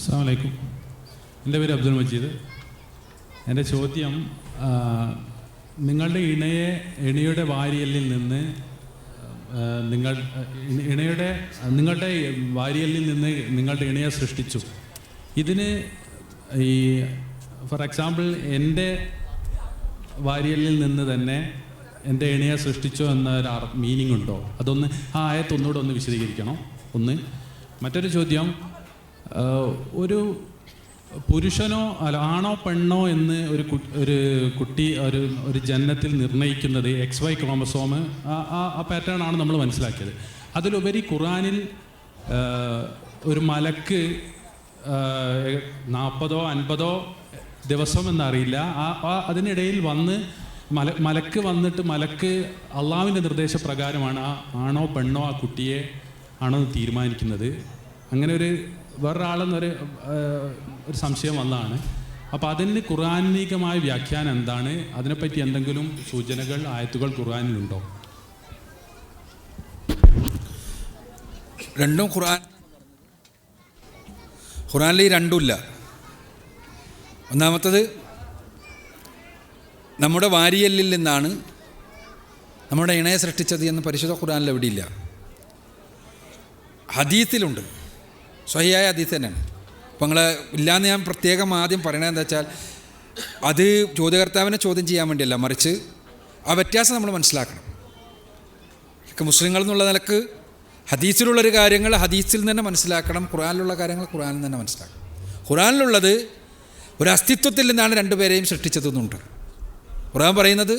അസ്സാം വലൈക്കും എന്റെ പേര് അബ്ദുൽ മജീദ്. എന്റെ ചോദ്യം നിങ്ങളുടെ ഇണയെ ഇണയുടെ വാരിയലിൽ നിന്ന് നിങ്ങൾ ഇണയുടെ നിങ്ങളുടെ വാരിയലിൽ നിന്ന് നിങ്ങളുടെ ഇണയെ സൃഷ്ടിച്ചു. ഇതിന് ഈ ഫോർ എക്സാമ്പിൾ എന്റെ വാരിയലിൽ നിന്ന് തന്നെ എന്റെ ഇണയെ സൃഷ്ടിച്ചു എന്നൊരു മീനിങ് ഉണ്ടോ അതൊന്ന് ആ ആയത്തൊന്നുകൂടെ ഒന്ന് വിശദീകരിക്കണം. ഒന്ന് മറ്റൊരു ചോദ്യം ഒരു പുരുഷനോ അല്ല ആണോ പെണ്ണോ എന്ന് ഒരു ഒരു കുട്ടി ഒരു ഒരു ജനനത്തിൽ നിർണയിക്കുന്നത് എക്സ് വൈ ക്രോമസോം ആ പാറ്റേൺ ആണ് നമ്മൾ മനസ്സിലാക്കിയത്. അതിലുപരി ഖുറാനിൽ ഒരു മലക്ക് നാൽപ്പതോ അൻപതോ ദിവസം എന്നറിയില്ല. ആ അതിനിടയിൽ വന്ന് മല മലക്ക് വന്നിട്ട് മലക്ക് അള്ളാവിന്റെ നിർദ്ദേശപ്രകാരമാണ് ആ ആണോ പെണ്ണോ ആ കുട്ടിയെ ആണോ തീരുമാനിക്കുന്നത്. അങ്ങനെ ഒരു വേറൊരാളെന്നൊരു ഒരു സംശയം വന്നതാണ്. അപ്പോൾ അതിന് ഖുർആാനികമായ വ്യാഖ്യാനം എന്താണ്? അതിനെപ്പറ്റി എന്തെങ്കിലും സൂചനകൾ ആയത്തുകൾ ഖുർആാനിലുണ്ടോ? രണ്ടും ഖുർആൻ ഖുർആനിൽ ഈ രണ്ടുമില്ല ഒന്നാമത്തത് നമ്മുടെ വാരിയല്ലിൽ നിന്നാണ് നമ്മുടെ ഇണയെ സൃഷ്ടിച്ചത് എന്ന് പരിശുദ്ധ ഖുർആനിൽ എവിടെയില്ല. ഹദീത്തിലുണ്ട് സ്വഹിയായ ഹദീത്ത് തന്നെയാണ് അപ്പോൾ നിങ്ങൾ ഇല്ലയെന്ന് ഞാൻ പ്രത്യേകം ആദ്യം പറയണത് എന്താ വെച്ചാൽ അത് ചോദ്യകർത്താവിനെ ചോദ്യം ചെയ്യാൻ വേണ്ടിയല്ല മറിച്ച് ആ വ്യത്യാസം നമ്മൾ മനസ്സിലാക്കണം. മുസ്ലിങ്ങൾ എന്നുള്ള നിലയ്ക്ക് ഹദീസിലുള്ളൊരു കാര്യങ്ങൾ ഹദീസിൽ തന്നെ മനസ്സിലാക്കണം ഖുറാനിലുള്ള കാര്യങ്ങൾ ഖുറാനിൽ തന്നെ മനസ്സിലാക്കണം. ഖുറാനിലുള്ളത് ഒരു അസ്തിത്വത്തിൽ നിന്നാണ് രണ്ടുപേരെയും സൃഷ്ടിച്ചതെന്നുണ്ട് ഖുറാൻ പറയുന്നത്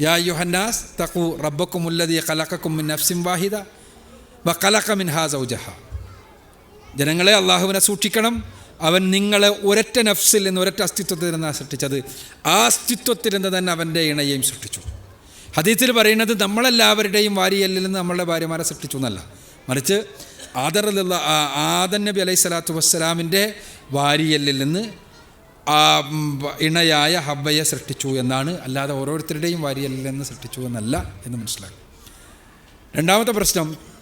യാ യുഹന്നാസ് തഖു റബ്ബക്കുമുല്ലതി കലക്കും മിൻ നഫ്സിം വാഹിദ വ കലക്ക മിൻ ഹാ സൗജഹ. ജനങ്ങളെ അള്ളാഹുവിനെ സൂക്ഷിക്കണം. അവൻ നിങ്ങളെ ഒരൊറ്റ നഫ്സിൽ നിന്ന് ഒരൊറ്റ അസ്തിത്വത്തിൽ നിന്ന് സൃഷ്ടിച്ചത് ആ അസ്തിത്വത്തിൽ നിന്ന് തന്നെ അവന്റെ ഇണയെയും സൃഷ്ടിച്ചു. ഹദീത്തിൽ പറയുന്നത് നമ്മളെല്ലാവരുടെയും വാരിയല്ലിൽ നിന്ന് നമ്മളുടെ ഭാര്യമാരെ സൃഷ്ടിച്ചു എന്നല്ല. മറിച്ച് ആദറുള്ള ആദൻ നബി അലൈഹി സ്വലാത്തു വസ്സലാമിന്റെ വാരിയല്ലിൽ നിന്ന് ആ ഇണയായ ഹബ്ബയെ സൃഷ്ടിച്ചു എന്നാണ്. അല്ലാതെ ഓരോരുത്തരുടെയും വാരിയല്ലിൽ നിന്ന് സൃഷ്ടിച്ചു എന്നല്ല എന്ന് മനസ്സിലാക്കും രണ്ടാമത്തെ പ്രശ്നം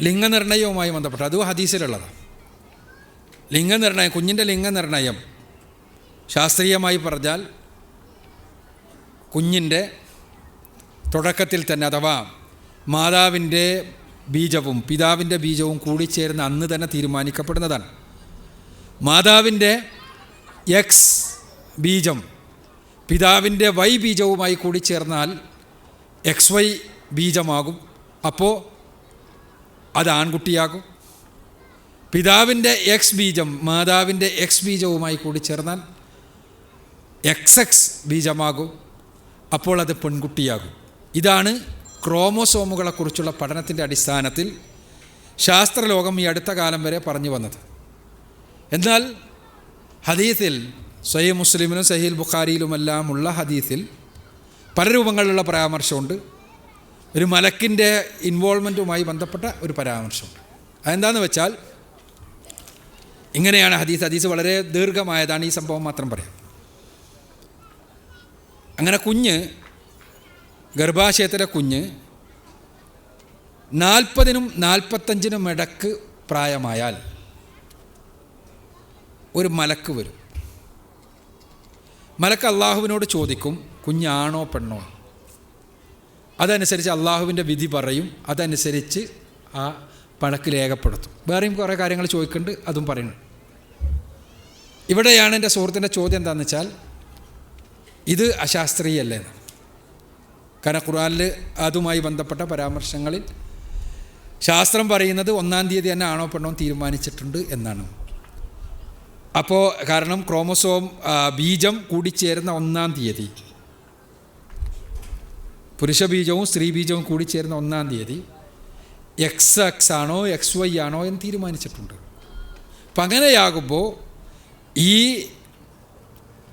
ലിംഗനിർണയവുമായി ബന്ധപ്പെട്ട് അതും ഹദീസിലുള്ളതാണ് ലിംഗനിർണയം കുഞ്ഞിന്റെ ലിംഗനിർണയം ശാസ്ത്രീയമായി പറഞ്ഞാൽ കുഞ്ഞിന്റെ തുടക്കത്തിൽ തന്നെ അഥവാ മാതാവിന്റെ ബീജവും പിതാവിന്റെ ബീജവും കൂടിച്ചേരുന്ന അന്ന് തന്നെ തീരുമാനിക്കപ്പെടുന്നതാണ്. മാതാവിന്റെ എക്സ് ബീജം പിതാവിന്റെ വൈ ബീജവുമായി കൂടിച്ചേർന്നാൽ എക്സ് വൈ ബീജമാകും. അപ്പോൾ അത് ആൺകുട്ടിയാകും. പിതാവിന്റെ എക്സ് ബീജം മാതാവിന്റെ എക്സ് ബീജവുമായി കൂടി ചേർന്നാൽ എക്സ് എക്സ് ബീജമാകും. അപ്പോൾ അത് പെൺകുട്ടിയാകും. ഇതാണ് ക്രോമോസോമുകളെക്കുറിച്ചുള്ള പഠനത്തിന്റെ അടിസ്ഥാനത്തിൽ ശാസ്ത്രലോകം ഈ അടുത്ത കാലം വരെ പറഞ്ഞു വന്നത്. എന്നാൽ ഹദീസിൽ സ്വയം മുസ്ലിമിനും സഹീൽ ബുഖാരിയിലുമെല്ലാമുള്ള ഹദീസിൽ പല രൂപങ്ങളിലുള്ള പരാമർശമുണ്ട്. ഒരു മലക്കിന്റെ ഇൻവോൾവ്മെന്റുമായി ബന്ധപ്പെട്ട ഒരു പരാമർശമുണ്ട്. അതെന്താണെന്ന് വെച്ചാൽ ഇങ്ങനെയാണ് ഹദീസ്. ഹദീസ് വളരെ ദീർഘമായതാണ്. ഈ സംഭവം മാത്രം പറയാം. അങ്ങനെ കുഞ്ഞ് ഗർഭാശയത്തിലെ കുഞ്ഞ് നാൽപ്പതിനും നാൽപ്പത്തഞ്ചിനും ഇടയ്ക്ക് പ്രായമായാൽ ഒരു മലക്ക് വരും. മലക്ക് അള്ളാഹുവിനോട് ചോദിക്കും കുഞ്ഞാണോ പെണ്ണോ? അതനുസരിച്ച് അള്ളാഹുവിന്റെ വിധി പറയും അതനുസരിച്ച് ആ പണക്ക് രേഖപ്പെടുത്തും വേറെയും കുറേ കാര്യങ്ങൾ ചോദിക്കുന്നുണ്ട് അതും പറയുന്നു. ഇവിടെയാണ് എന്റെ സുഹൃത്തിന്റെ ചോദ്യം എന്താണെന്ന് വെച്ചാൽ ഇത് അശാസ്ത്രീയല്ലേ? കാരണം ഖുറാനിൽ അതുമായി ബന്ധപ്പെട്ട പരാമർശങ്ങളിൽ ശാസ്ത്രം പറയുന്നത് ഒന്നാം തീയതി തന്നെ ആണോ പെണ്ണോ തീരുമാനിച്ചിട്ടുണ്ട് എന്നാണ്. അപ്പോൾ കാരണം ക്രോമസോം ബീജം കൂടിച്ചേരുന്ന ഒന്നാം തീയതി. പുരുഷ ബീജവും കൂടി കൂടിച്ചേരുന്ന ഒന്നാം തീയതി എക്സ് എക്സ് ആണോ എക്സ് വൈ ആണോ എന്ന് തീരുമാനിച്ചിട്ടുണ്ട്. അപ്പം അങ്ങനെയാകുമ്പോൾ ഈ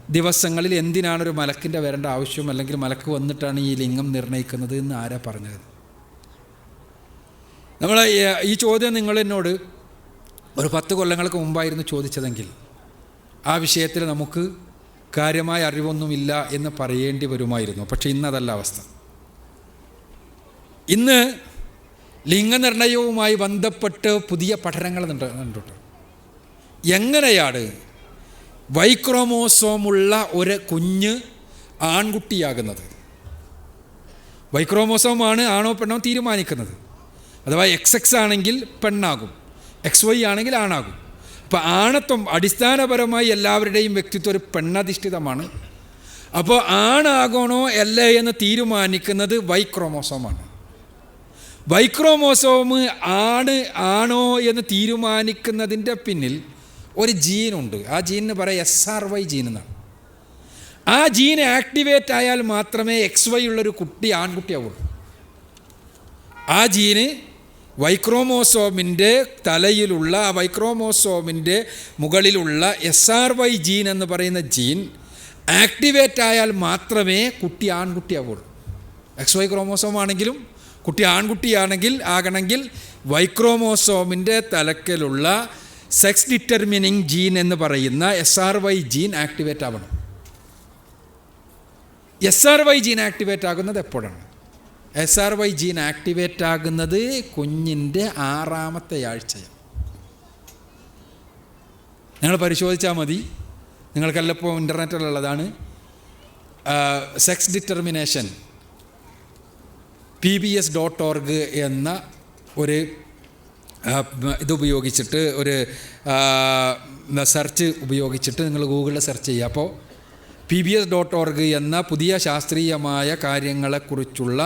ദിവസങ്ങളിൽ എന്തിനാണ് ഒരു മലക്കിന്റെ വരേണ്ട ആവശ്യം അല്ലെങ്കിൽ മലക്ക് വന്നിട്ടാണ് ഈ ലിംഗം നിർണയിക്കുന്നത് എന്ന് ആരാ പറഞ്ഞത്? നമ്മൾ ഈ ചോദ്യം നിങ്ങൾ എന്നോട് ഒരു പത്ത് കൊല്ലങ്ങൾക്ക് മുമ്പായിരുന്നു ചോദിച്ചതെങ്കിൽ ആ വിഷയത്തിൽ നമുക്ക് കാര്യമായ അറിവൊന്നുമില്ല എന്ന് പറയേണ്ടി വരുമായിരുന്നു. പക്ഷേ ഇന്നതല്ല അവസ്ഥ. ഇന്ന് ലിംഗനിർണയവുമായി ബന്ധപ്പെട്ട് പുതിയ പഠനങ്ങൾ കണ്ടിട്ടുണ്ട്. എങ്ങനെയാണ് വൈക്രോമോസോമുള്ള ഒരു കുഞ്ഞ് ആൺകുട്ടിയാകുന്നത്? വൈക്രോമോസോമാണ് ആണോ പെണ്ണോ തീരുമാനിക്കുന്നത്? അഥവാ എക്സ് എക്സ് ആണെങ്കിൽ പെണ്ണാകും എക്സ് വൈ ആണെങ്കിൽ ആണാകും. അപ്പോൾ ആണത്വം അടിസ്ഥാനപരമായി എല്ലാവരുടെയും വ്യക്തിത്വം ഒരു പെണ്ണധിഷ്ഠിതമാണ്. അപ്പോൾ ആണാകണോ അല്ലേ എന്ന് തീരുമാനിക്കുന്നത് വൈക്രോമോസോമാണ്. വൈക്രോമോസോം ആണ് ആണോ എന്ന് തീരുമാനിക്കുന്നതിന്റെ പിന്നിൽ ഒരു ജീനുണ്ട്. ആ ജീനിന് പറയാം എസ് ആർ വൈ ജീൻ എന്നാണ്. ആ ജീൻ ആക്ടിവേറ്റ് ആയാൽ മാത്രമേ എക്സ് വൈ ഉള്ളൊരു കുട്ടി ആൺകുട്ടിയാവുള്ളൂ. ആ ജീന് വൈക്രോമോസോമിന്റെ തലയിലുള്ള ആ വൈക്രോമോസോമിന്റെ മുകളിലുള്ള എസ് ആർ വൈ ജീൻ എന്ന് പറയുന്ന ജീൻ ആക്ടിവേറ്റ് ആയാൽ മാത്രമേ കുട്ടി ആൺകുട്ടിയാവുള്ളൂ. എക്സ് വൈ ക്രോമോസോം ആണെങ്കിലും കുട്ടി ആൺകുട്ടിയാണെങ്കിൽ ആകണമെങ്കിൽ വൈക്രോമോസോമിന്റെ തലക്കലുള്ള സെക്സ് ഡിറ്റർമിനിങ് ജീൻ എന്ന് പറയുന്ന S R Y gene activate ആവണം. S R Y gene activate ആകുന്നത് എപ്പോഴാണ്? S R Y gene activate ആകുന്നത് കുഞ്ഞിന്റെ ആറാമത്തെ ആഴ്ചയാണ്. നിങ്ങൾ പരിശോധിച്ചാൽ മതി. നിങ്ങൾക്കെല്ലാം ഇപ്പോൾ ഇന്റർനെറ്റിലുള്ളതാണ് sex determination. P B S dot org എന്ന ഒരു ഇതുപയോഗിച്ചിട്ട് ഒരു സെർച്ച് ഉപയോഗിച്ചിട്ട് നിങ്ങൾ ഗൂഗിളിൽ സെർച്ച് ചെയ്യുക. അപ്പോൾ P B S dot org എന്ന പുതിയ ശാസ്ത്രീയമായ കാര്യങ്ങളെക്കുറിച്ചുള്ള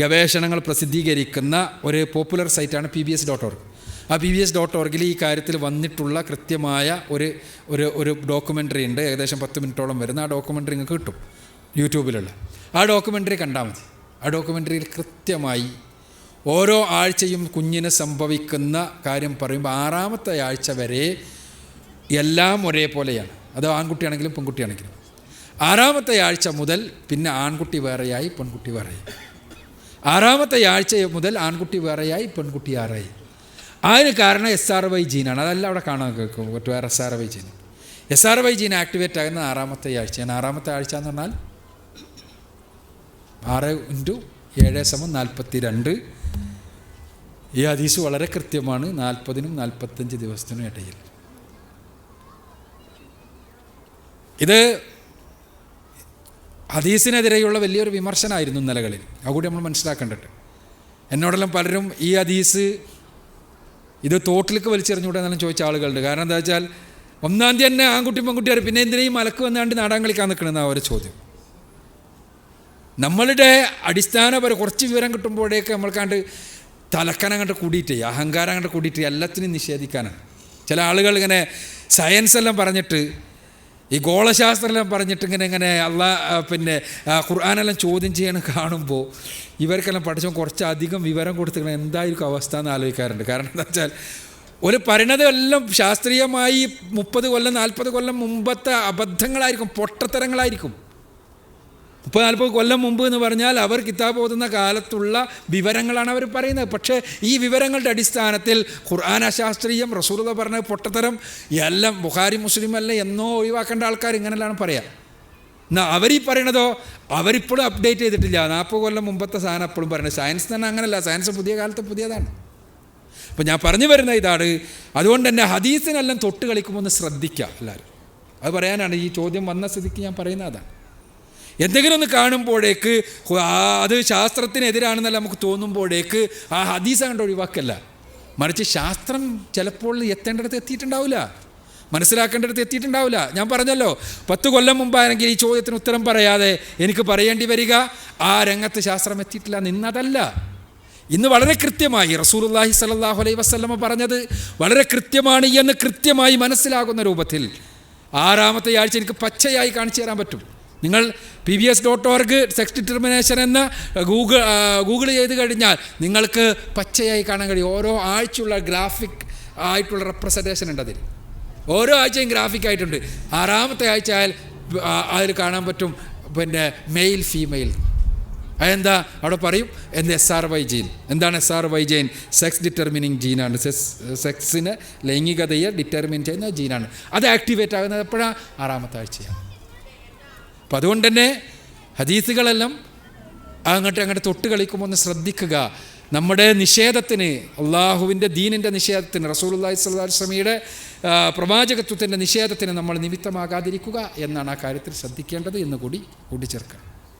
ഗവേഷണങ്ങൾ പ്രസിദ്ധീകരിക്കുന്ന ഒരു popular സൈറ്റാണ് P B S dot org ആ പി ബി എസ് ഡോട്ട് ഓർഗിൽ ഈ കാര്യത്തിൽ വന്നിട്ടുള്ള കൃത്യമായ ഒരു ഒരു ഒരു ഡോക്യുമെന്ററി ഉണ്ട്. ഏകദേശം പത്ത് മിനിറ്റോളം വരുന്ന ആ ഡോക്യുമെന്ററി നിങ്ങൾക്ക് കിട്ടും. യൂട്യൂബിലുള്ള. ആ ഡോക്യുമെന്ററി കണ്ടാൽ മതി. ആ ഡോക്യുമെന്ററിയിൽ കൃത്യമായി ഓരോ ആഴ്ചയും കുഞ്ഞിന് സംഭവിക്കുന്ന കാര്യം പറയുമ്പോൾ ആറാമത്തെ ആഴ്ച വരെ എല്ലാം ഒരേപോലെയാണ്. അത് ആൺകുട്ടിയാണെങ്കിലും പെൺകുട്ടിയാണെങ്കിലും. ആറാമത്തെ ആഴ്ച മുതൽ പിന്നെ ആൺകുട്ടി വേറെയായി പെൺകുട്ടി വേറെയായി. ആറാമത്തെ ആഴ്ച മുതൽ ആൺകുട്ടി വേറെയായി പെൺകുട്ടി ആറായി അതിന് കാരണം എസ് ആർ വൈ ജീനാണ് അതല്ല അവിടെ കാണാൻ കേൾക്കും. വേറെ S R Y gene S R Y gene activate ആകുന്ന ആറാമത്തെ ആഴ്ചയാണ്. ആറാമത്തെ ആഴ്ച എന്ന് പറഞ്ഞാൽ ആറ് ഇന്റു ഏഴ് സമം നാൽപ്പത്തി രണ്ട് ഈ ഹദീസ് വളരെ കൃത്യമാണ്. നാൽപ്പതിനും നാൽപ്പത്തഞ്ച് ദിവസത്തിനും ഇടയിൽ. ഇത് ഹദീസിനെതിരെയുള്ള വലിയൊരു വിമർശനമായിരുന്നു നിലകളിൽ അതുകൂടി നമ്മൾ മനസ്സിലാക്കേണ്ടത്. എന്നോടെല്ലാം പലരും ഈ ഹദീസ് ഇത് തോട്ടിലേക്ക് വലിച്ചെറിഞ്ഞുകൂടെ എന്നെല്ലാം ചോദിച്ച ആളുകളുണ്ട് കാരണം എന്താ വെച്ചാൽ ഒന്നാം തീയതി തന്നെ ആൺകുട്ടി പെൺകുട്ടി അറിയും പിന്നെ എന്തിനേയും മലക്ക് വന്നാണ്ട് നാടാൻ കളിക്കാൻ നിൽക്കണമെന്നാണ് അവരെ ചോദ്യം. നമ്മളുടെ അടിസ്ഥാനപര കുറച്ച് വിവരം കിട്ടുമ്പോഴേക്ക് നമ്മൾക്കാണ്ട് തലക്കനം കണ്ട് കൂടിയിട്ട് അഹങ്കാരം കണ്ട് കൂടിയിട്ട് എല്ലാത്തിനും നിഷേധിക്കാനാണ്. ചില ആളുകൾ ഇങ്ങനെ സയൻസ് എല്ലാം പറഞ്ഞിട്ട് ഈ ഗോളശാസ്ത്രം എല്ലാം പറഞ്ഞിട്ട് ഇങ്ങനെ ഇങ്ങനെ അള്ള പിന്നെ ഖുർആാനെല്ലാം ചോദ്യം ചെയ്യണം കാണുമ്പോൾ ഇവർക്കെല്ലാം പഠിച്ചോ കുറച്ചധികം വിവരം കൊടുത്തിങ്ങനെ എന്തായിരിക്കും അവസ്ഥ എന്ന് ആലോചിക്കാറുണ്ട്. കാരണം എന്താ വെച്ചാൽ ഒരു പരിണതമെല്ലാം ശാസ്ത്രീയമായി മുപ്പത് കൊല്ലം നാൽപ്പത് കൊല്ലം മുമ്പത്തെ അബദ്ധങ്ങളായിരിക്കും പൊട്ടത്തരങ്ങളായിരിക്കും. മുപ്പത് നാൽപ്പത് കൊല്ലം മുമ്പ് എന്ന് പറഞ്ഞാൽ അവർ കിതാബ് ഓതുന്ന കാലത്തുള്ള വിവരങ്ങളാണ് അവർ പറയുന്നത്. പക്ഷേ ഈ വിവരങ്ങളുടെ അടിസ്ഥാനത്തിൽ ഖുർആൻ ശാസ്ത്രീയം റസൂലത പറഞ്ഞ പൊട്ടത്തരം എല്ലാം ബുഹാരി മുസ്ലിം അല്ല എന്നോ ഒഴിവാക്കേണ്ട ആൾക്കാർ ഇങ്ങനെല്ലാം പറയാം. എന്നാൽ അവരീ പറയണതോ അവരിപ്പോഴും അപ്ഡേറ്റ് ചെയ്തിട്ടില്ല. നാൽപ്പത് കൊല്ലം മുമ്പത്തെ സാധനം എപ്പോഴും പറയുന്നത് സയൻസ് തന്നെ അങ്ങനല്ല സയൻസ് പുതിയ കാലത്ത് പുതിയതാണ്. അപ്പോൾ ഞാൻ പറഞ്ഞു വരുന്ന ഇതാണ്. അതുകൊണ്ട് തന്നെ ഹദീസിനെല്ലാം തൊട്ട് കളിക്കുമ്പോൾ ഒന്ന് ശ്രദ്ധിക്കുക എല്ലാവരും. അത് പറയാനാണ് ഈ ചോദ്യം വന്ന സ്ഥിതിക്ക് ഞാൻ പറയുന്നത് അതാണ്. എന്തെങ്കിലും ഒന്ന് കാണുമ്പോഴേക്ക് അത് ശാസ്ത്രത്തിനെതിരാണെന്നല്ല നമുക്ക് തോന്നുമ്പോഴേക്ക് ആ ഹദീസ് കണ്ട് ഒഴിവാക്കല്ല. മറിച്ച് ശാസ്ത്രം ചിലപ്പോൾ എത്തേണ്ടടുത്ത് എത്തിയിട്ടുണ്ടാവില്ല. മനസ്സിലാക്കേണ്ടടുത്ത് എത്തിയിട്ടുണ്ടാവില്ല. ഞാൻ പറഞ്ഞല്ലോ പത്ത് കൊല്ലം മുമ്പാണെങ്കിൽ ഈ ചോദ്യത്തിന് ഉത്തരം പറയാതെ എനിക്ക് പറയേണ്ടി വരിക ആ രംഗത്ത് ശാസ്ത്രം എത്തിയിട്ടില്ല നിന്നതല്ല. ഇന്ന് വളരെ കൃത്യമായി റസൂലുള്ളാഹി സ്വല്ലല്ലാഹു അലൈ വസ്ലമ പറഞ്ഞത് വളരെ കൃത്യമാണ് എന്ന് കൃത്യമായി മനസ്സിലാകുന്ന രൂപത്തിൽ ആറാമത്തെ ആഴ്ച എനിക്ക് പച്ചയായി കാണിച്ചു തരാൻ പറ്റും. നിങ്ങൾ P V S dot org sex determination എന്ന് ഗൂഗിൾ ഗൂഗിൾ ചെയ്ത് കഴിഞ്ഞാൽ നിങ്ങൾക്ക് പച്ചയായി കാണാൻ കഴിയും. ഓരോ ആഴ്ചയുള്ള ഗ്രാഫിക് ആയിട്ടുള്ള റെപ്രസെന്റേഷൻ ഉണ്ട് അതിൽ. ഓരോ ആഴ്ചയും ഗ്രാഫിക് ആയിട്ടുണ്ട്. ആറാമത്തെ ആഴ്ച ആയാൽ അതിൽ കാണാൻ പറ്റും പിന്നെ മെയിൽ ഫീമെയിൽ അതെന്താ? അവിടെ പറയും എന്ത് എസ് ആർ വൈ ജീൻ എന്താണ് S R Y gene sex determining ജീനാണ് sex സെക്സിന് ലൈംഗികതയെ ഡിറ്റർമിൻ ചെയ്യുന്ന ജീനാണ് അത് ആക്ടിവേറ്റ് ആകുന്നത് എപ്പോഴാണ് ആറാമത്തെ ആഴ്ചയാണ്. അപ്പം അതുകൊണ്ട് തന്നെ ഹദീസുകളെല്ലാം അങ്ങോട്ട് അങ്ങോട്ട് തൊട്ട് കളിക്കുമ്പോൾ ഒന്ന് ശ്രദ്ധിക്കുക. നമ്മുടെ നിഷേധത്തിന് അള്ളാഹുവിന്റെ ദീനിന്റെ നിഷേധത്തിന് റസൂലുള്ളാഹി സ്വല്ലല്ലാഹു അലൈഹി വസല്ലമയുടെ പ്രവാചകത്വത്തിന്റെ നിഷേധത്തിന് നമ്മൾ നിമിത്തമാകാതിരിക്കുക എന്നാണ് ആ കാര്യത്തിൽ ശ്രദ്ധിക്കേണ്ടത് എന്ന് കൂടി കൂട്ടിച്ചേർക്കണം